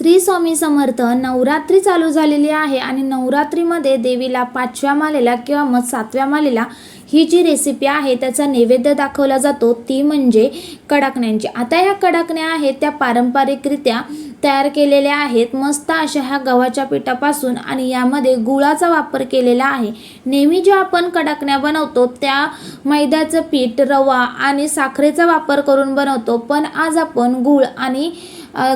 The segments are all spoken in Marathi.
श्री स्वामी समर्थ नवरात्री चालू झालेली आहे आणि नवरात्रीमध्ये देवीला पाचव्या मालेला किंवा मग सातव्या मालेला ही जी रेसिपी आहे त्याचा नैवेद्य दाखवला जातो ती म्हणजे कडाकण्यांची. आता ह्या कडाकण्या आहेत त्या पारंपरिकरित्या तयार केलेल्या आहेत. मस्त अशा ह्या गव्हाच्या पिठापासून आणि यामध्ये गुळाचा वापर केलेला आहे. नेहमी ज्या आपण कडाकण्या बनवतो त्या मैद्याचं पीठ रवा आणि साखरेचा वापर करून बनवतो. पण आज आपण गुळ आणि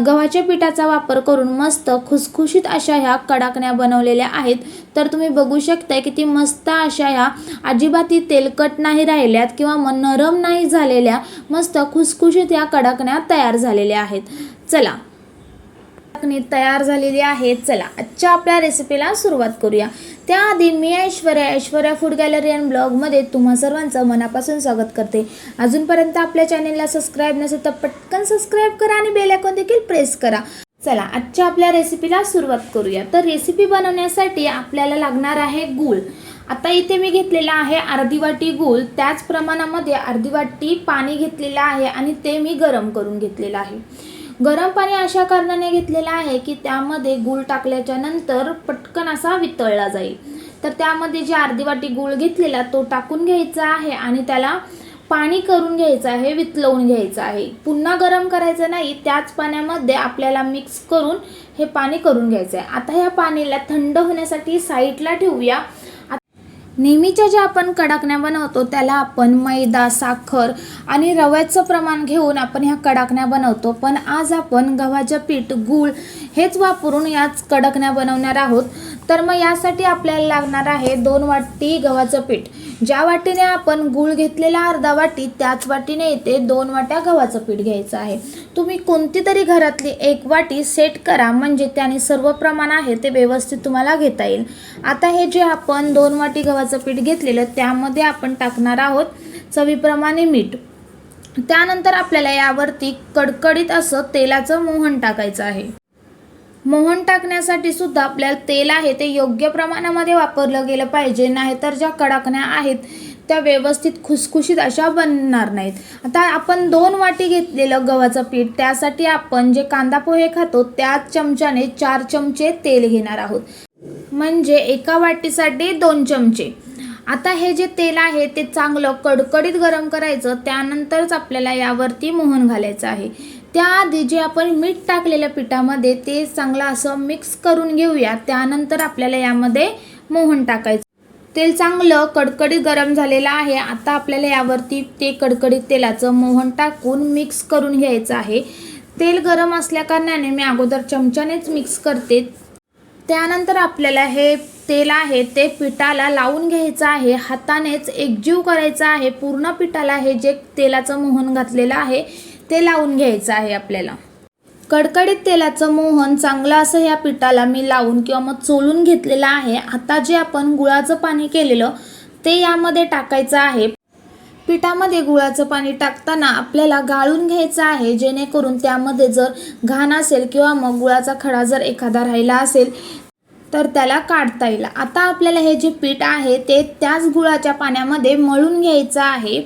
गव्हाच्या पिठाचा वापर करून मस्त खुसखुशीत अशा ह्या कडाकण्या बनवलेल्या आहेत. तर तुम्ही बघू शकताय किती मस्त अशा ह्या अजिबाती तेलकट नाही राहिल्यात किंवा मग नरम नाही झालेल्या मस्त खुसखुशीत ह्या कडाकण्या तयार झालेल्या आहेत. चला कडाकणी तयार झालेली आहे. चला आजच्या आपल्या रेसिपीला सुरुवात करूया. त्याआधी मी Aishwarya Aishwarya food gallery and ब्लॉगमध्ये तुम्हा सर्वांचं मनापासून स्वागत करते. अजूनपर्यंत आपल्या चॅनेलला सबस्क्राईब नसेल तर पटकन सबस्क्राईब करा आणि बेल आयकॉन देखील प्रेस करा. चला आजच्या आपल्या रेसिपीला सुरुवात करूया. तर रेसिपी बनवण्यासाठी आपल्याला लागणार आहे गूळ. आता इथे मी घेतलेला आहे अर्धी वाटी गूळ. त्याच प्रमाणामध्ये अर्धी वाटी पाणी घेतलेलं आहे आणि ते मी गरम करून घेतलेलं आहे. गरम पाणी अशा कारणाने घेतलेलं आहे की त्यामध्ये गूळ टाकल्याच्या नंतर पटकन असा वितळला जाईल. तर त्यामध्ये जी अर्धी वाटी गूळ घेतलेला तो टाकून घ्यायचा आहे आणि त्याला पाणी करून घ्यायचं आहे वितळवून घ्यायचं आहे. पुन्हा गरम करायचं नाही त्याच पाण्यामध्ये आपल्याला मिक्स करून हे पाणी करून घ्यायचं आहे आता ह्या पाण्याला थंड होण्यासाठी साईडला ठेवूया. नेहमीच्या ज्या आपण कडाकण्या बनवतो त्याला आपण मैदा साखर आणि रव्याचं प्रमाण घेऊन आपण ह्या कडाकण्या बनवतो. पण आज आपण गव्हाचं पीठ गूळ हेच वापरून याच कडकण्या बनवणार आहोत. तर मग यासाठी आपल्याला लागणार आहे दोन वाटी गव्हाचं पीठ. ज्या वाटीने आपण गूळ घेतलेला अर्धा वाटी त्याच वाटीने येते दोन वाट्या गव्हाचं पीठ घ्यायचं आहे. तुम्ही कोणती तरी घरातली एक वाटी सेट करा म्हणजे त्याने सर्व प्रमाण आहे ते व्यवस्थित तुम्हाला घेता येईल. आता हे जे आपण दोन वाटी गव्हाचं पीठ घेतलेलं त्यामध्ये आपण टाकणार आहोत चवीप्रमाणे मीठ. त्यानंतर आपल्याला यावरती कडकडीत असं तेलाचं मोहन टाकायचं आहे. मोहन टाकण्यासाठी सुद्धा आपल्याला तेल आहे ते योग्य प्रमाणामध्ये वापरलं गेलं पाहिजे नाहीतर ज्या कडाकण्या आहेत त्या व्यवस्थित खुसखुशीत अशा बनणार नाहीत. आता आपण दोन वाटी घेतलेलं गव्हाचं पीठ त्यासाठी आपण जे कांदा पोहे खातो त्याच चमच्याने चार चमचे तेल घेणार आहोत. म्हणजे एका वाटीसाठी दोन चमचे. आता हे जे तेल आहे ते चांगलं कडकडीत गरम करायचं त्यानंतरच आपल्याला यावरती मोहन घालायचं आहे. त्याआधी जे आपण मीठ टाकलेल्या पिठामध्ये ते चांगलं असं मिक्स करून घेऊया. त्यानंतर आपल्याला यामध्ये मोहन टाकायचं. तेल चांगलं कडकडीत गरम झालेलं आहे. आता आपल्याला यावरती ते कडकडीत तेलाचं मोहन टाकून मिक्स करून घ्यायचं आहे. तेल गरम असल्याकारणाने मी अगोदर चमच्यानेच मिक्स करते. त्यानंतर आपल्याला हे तेल आहे ते पिठाला लावून घ्यायचं आहे. हातानेच एकजीव करायचा आहे. पूर्ण पिठाला हे जे तेलाचं मोहन घातलेलं आहे ते लावून घ्यायचं आहे आपल्याला. कडकडीत तेलाचं मोहन चांगलं असं ह्या पिठाला मी लावून किंवा मग चोलून घेतलेलं आहे. आता जे आपण गुळाचं पाणी केलेलं ते यामध्ये टाकायचं आहे. पिठामध्ये गुळाचं पाणी टाकताना आपल्याला गाळून घ्यायचं आहे. जेणेकरून त्यामध्ये जर घाण असेल किंवा मग गुळाचा खडा जर एखादा राहिला असेल तर त्याला काढता येईल. आता आपल्याला हे जे पीठ आहे ते त्याच गुळाच्या पाण्यामध्ये मळून घ्यायचं आहे.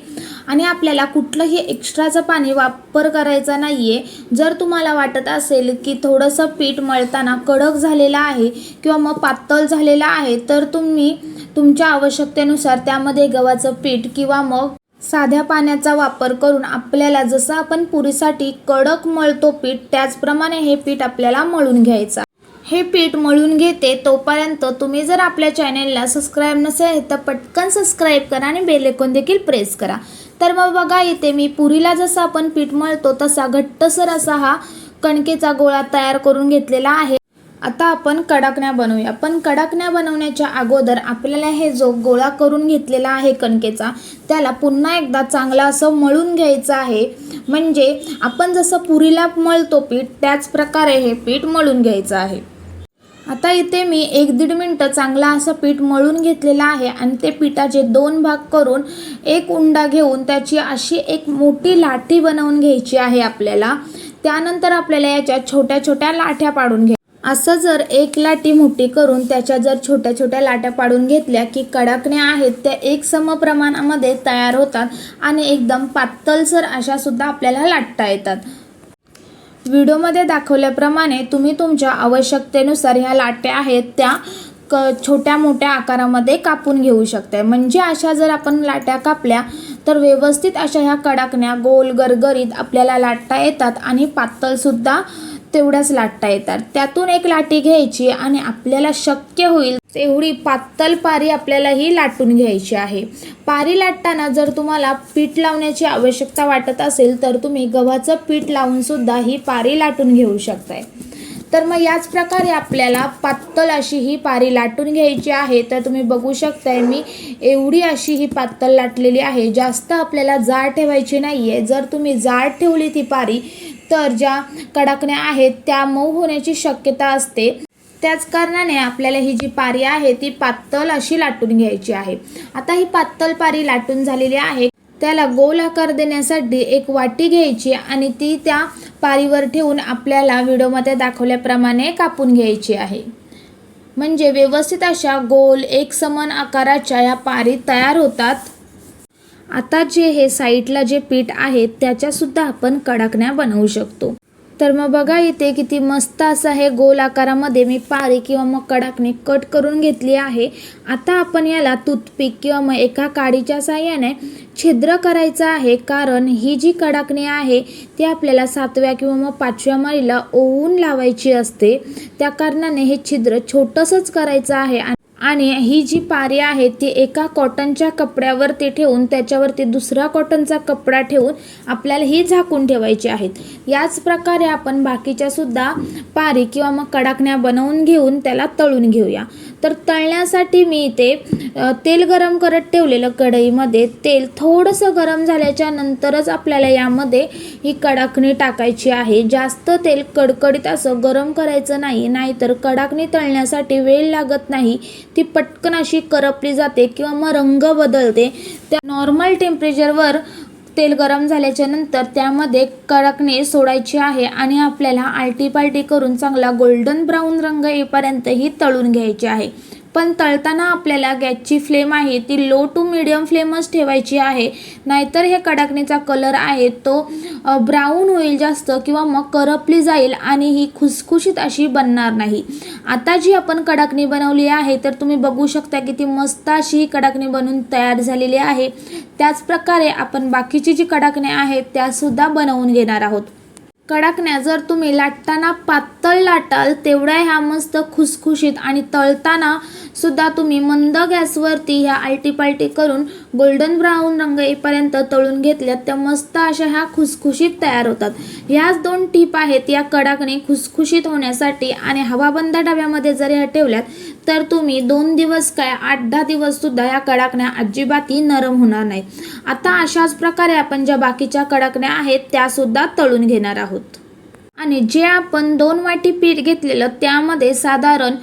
आणि आपल्याला कुठलंही एक्स्ट्राचं पाणी वापर करायचा नाही आहे जर तुम्हाला वाटत असेल की थोडंसं पीठ मळताना कडक झालेलं आहे किंवा मग पातळ झालेलं आहे तर तुम्ही तुमच्या आवश्यकतेनुसार त्यामध्ये गव्हाचं पीठ किंवा मग साध्या पाण्याचा वापर करून आपल्याला जसं आपण पुरीसाठी कडक मळतो पीठ त्याचप्रमाणे हे पीठ आपल्याला मळून घ्यायचं हे पीठ मळून घेते तोपर्यंत तुम्ही जर आपल्या चॅनेलला सबस्क्राईब नसेल तर पटकन सबस्क्राईब करा आणि बेल देखील प्रेस करा. तर मग बघा इथे मी पुरीला जसं आपण पीठ मळतो तसा घट्टसर असा हा कणकेचा गोळा तयार करून घेतलेला आहे. आता आपण कडाकण्या बनवूया. पण कडाकण्या बनवण्याच्या अगोदर आपल्याला हे जो गोळा करून घेतलेला आहे कणकेचा त्याला पुन्हा एकदा चांगला असं मळून घ्यायचं आहे. म्हणजे आपण जसं पुरीला मळतो पीठ त्याच प्रकारे हे पीठ मळून घ्यायचं आहे. आता इथे मी एक दीड मिनटं चांगला असं पीठ मळून घेतलेलं आहे आणि ते पिठाचे दोन भाग करून एक उंडा घेऊन त्याची अशी एक मोठी लाठी बनवून घ्यायची आहे आपल्याला. त्यानंतर आपल्याला याच्या छोट्या छोट्या लाठ्या पाडून घ्या. असं जर एक लाटी मोठी करून त्याच्या जर छोट्या छोट्या लाट्या पाडून घेतल्या की कडाकण्या आहेत त्या एक सम प्रमाणामध्ये तयार होतात आणि एकदम पातळसर अशा सुद्धा आपल्याला लाटता येतात. व्हिडिओमध्ये दाखवल्याप्रमाणे तुम्ही तुमच्या आवश्यकतेनुसार ह्या लाट्या आहेत त्या क छोट्या मोठ्या आकारामध्ये कापून घेऊ शकताय. म्हणजे अशा जर आपण लाट्या कापल्या तर व्यवस्थित अशा ह्या कडाकण्या गोल गरगरीत आपल्याला लाटता येतात आणि पातळसुद्धा तेवढ्याच लाटता येतात. त्यातून एक लाटी घ्यायची आणि आपल्याला शक्य होईल तेवढी पातळ पारी आपल्याला ही लाटून घ्यायची आहे. पारी लाटताना जर तुम्हाला पीठ लावण्याची आवश्यकता वाटत असेल तर तुम्ही गव्हाचं पीठ लावून सुद्धा ही पारी लाटून घेऊ शकताय. तर मग याच प्रकारे आपल्याला पातळ अशी ही पारी लाटून घ्यायची आहे. तर तुम्ही बघू शकताय मी एवढी अशी ही पातळ लाटलेली आहे. जास्त आपल्याला जाड ठेवायची नाही आहे जर तुम्ही जाड ठेवली ती पारी तर ज्या कडाकण्या आहेत त्या मऊ होण्याची शक्यता असते. त्याच कारणाने आपल्याला ही जी पारी आहे ती पातळ अशी लाटून घ्यायची आहे. आता ही पातळ पारी लाटून झालेली आहे. त्याला गोल आकार देण्यासाठी एक वाटी घ्यायची आणि ती त्या पारीवर ठेवून आपल्याला व्हिडिओमध्ये दाखवल्याप्रमाणे कापून घ्यायची आहे. म्हणजे व्यवस्थित अशा गोल एक समान आकाराच्या या पारी तयार होतात. आता जे हे साईडला जे पीठ आहे त्याच्यासुद्धा आपण कडाकण्या बनवू शकतो. तर मग बघा इथे किती मस्त असं हे गोल आकारामध्ये मी पारी किंवा मग कडाकणी कट करून घेतली आहे. आता आपण याला तुथपीक किंवा मग एका काडीच्या साह्याने छिद्र करायचं आहे. कारण ही जी कडाकणी आहे ती आपल्याला सातव्या किंवा मग पाचव्या माळीला ओवून लावायची असते. त्या कारणाने हे छिद्र छोटंसंच करायचं आहे. आणि ही जी पारी आहे ती एका कॉटनच्या कपड्यावरती ठेवून त्याच्यावरती दुसरा कॉटनचा कपडा ठेवून आपल्याला ही झाकून ठेवायची आहेत. याच प्रकारे आपण बाकीच्या सुद्धा पारी किंवा मग कडाकण्या बनवून घेऊन त्याला तळून घेऊया. तर तळण्यासाठी मी इथे तेल गरम करत ठेवलेलं कढईमध्ये तेल थोडंसं गरम झाल्याच्या नंतरच आपल्याला यामध्ये ही कडाकणी टाकायची आहे. जास्त तेल कडकडीत असं गरम करायचं नाही नाहीतर कडाकणी तळण्यासाठी वेळ लागत नाही. ती पटकन अशी करपली जाते किंवा मग रंग बदलते. त्या नॉर्मल टेम्परेचरवर तेल गरम झाल्याच्यानंतर त्यामध्ये कडकणे सोडायची आहे आणि आपल्याला आलटी पालटी करून चांगला गोल्डन ब्राऊन रंग येईपर्यंत ही तळून घ्यायची आहे. पण तळताना आपल्याला गॅसची फ्लेम आहे ती लो टू मिडियम फ्लेमच ठेवायची आहे. नाहीतर हे कडाकणीचा कलर आहे तो ब्राऊन होईल जास्त किंवा मग करपली जाईल आणि ही खुसखुशीत अशी बनणार नाही. आता जी आपण कडाकणी बनवली आहे तर तुम्ही बघू शकता की ती मस्त अशी ही कडाकणी बनवून तयार झालेली आहे. त्याचप्रकारे आपण बाकीची जी कडाकण्या आहेत त्यासुद्धा बनवून घेणार आहोत. कडाकण्या जर तुम्ही लाटताना पातळ लाटाल तेवढ्या ह्या मस्त खुसखुशीत आणि तळताना सुद्धा तुम्ही मंद गॅसवरती ह्या आलटीपालटी करून गोल्डन ब्राऊन रंग येईपर्यंत तळून घेतल्यात त्या मस्त अशा ह्या खुसखुशीत तयार होतात. ह्याच दोन टीप आहेत या कडाकणी खुसखुशीत होण्यासाठी आणि हवाबंद डब्यामध्ये जर ह्या ठेवल्यात तर तुम्ही दोन दिवस काय आठ दहा दिवस सुद्धा या कडाकण्या अजिबातही नरम होणार नाही. आता अशाच प्रकारे आपण ज्या बाकीच्या कडाकण्या आहेत त्यासुद्धा तळून घेणार आहोत. आणि जे आपण दोन वाटी पीठ घेतलेलं त्यामध्ये साधारण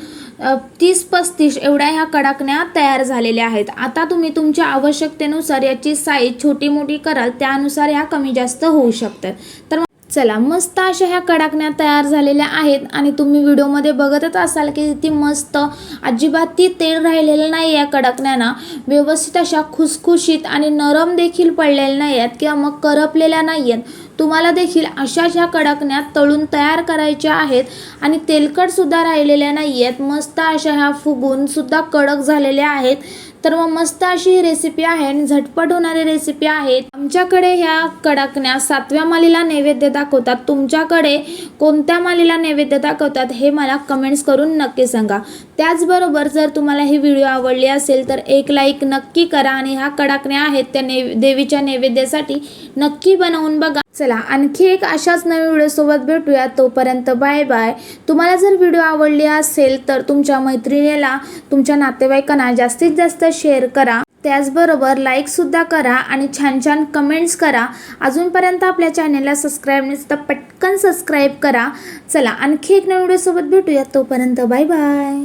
तीस पस्तीस एवढ्या ह्या कडाकण्या तयार झालेल्या आहेत. आता तुम्ही तुमच्या आवश्यकतेनुसार याची साईज छोटी मोठी कराल त्यानुसार ह्या कमी जास्त होऊ शकतात. तर चला मस्त अशा ह्या कडाकण्या तयार झालेल्या आहेत आणि तुम्ही व्हिडिओमध्ये बघतच असाल की ती मस्त अजिबात ती तेल राहिलेलं नाही या कडाकण्यांना. व्यवस्थित अशा खुसखुशीत आणि नरम देखील पडलेल्या नाही आहेत किंवा मग करपलेल्या नाही आहेत तुम्हाला देखील अशाच ह्या कडकण्या तळून तयार करायच्या आहेत आणि तेलकटसुद्धा राहिलेल्या नाही आहेत मस्त अशा ह्या फुगून सुद्धा कडक झालेल्या आहेत. तर मग मस्त अशी ही रेसिपी आहे आणि झटपट होणारी रेसिपी आहे. आमच्याकडे ह्या कडाकण्या सातव्या मालीला नैवेद्य दाखवतात. तुमच्याकडे कोणत्या मालीला नैवेद्य दाखवतात हे मला कमेंट्स करून नक्की सांगा. त्याचबरोबर जर तुम्हाला ही व्हिडिओ आवडली असेल तर एक लाईक नक्की करा आणि ह्या कडाकण्या आहेत त्या ने देवीच्या नैवेद्यासाठी नक्की बनवून बघा. चला आणखी एक अशाच नवीन व्हिडिओसोबत भेटूया. तोपर्यंत बाय बाय. तुम्हाला जर व्हिडिओ आवडली असेल तर तुमच्या मैत्रिणीला तुमच्या नातेवाईकांना जास्तीत जास्त शेअर करा. त्याचबरोबर लाईकसुद्धा करा आणि छान छान कमेंट्स करा. अजूनपर्यंत आपल्या चॅनेलला सबस्क्राईब नसेल तर पटकन सबस्क्राईब करा. चला आणखी एक नवीन व्हिडिओसोबत भेटूया. तोपर्यंत बाय बाय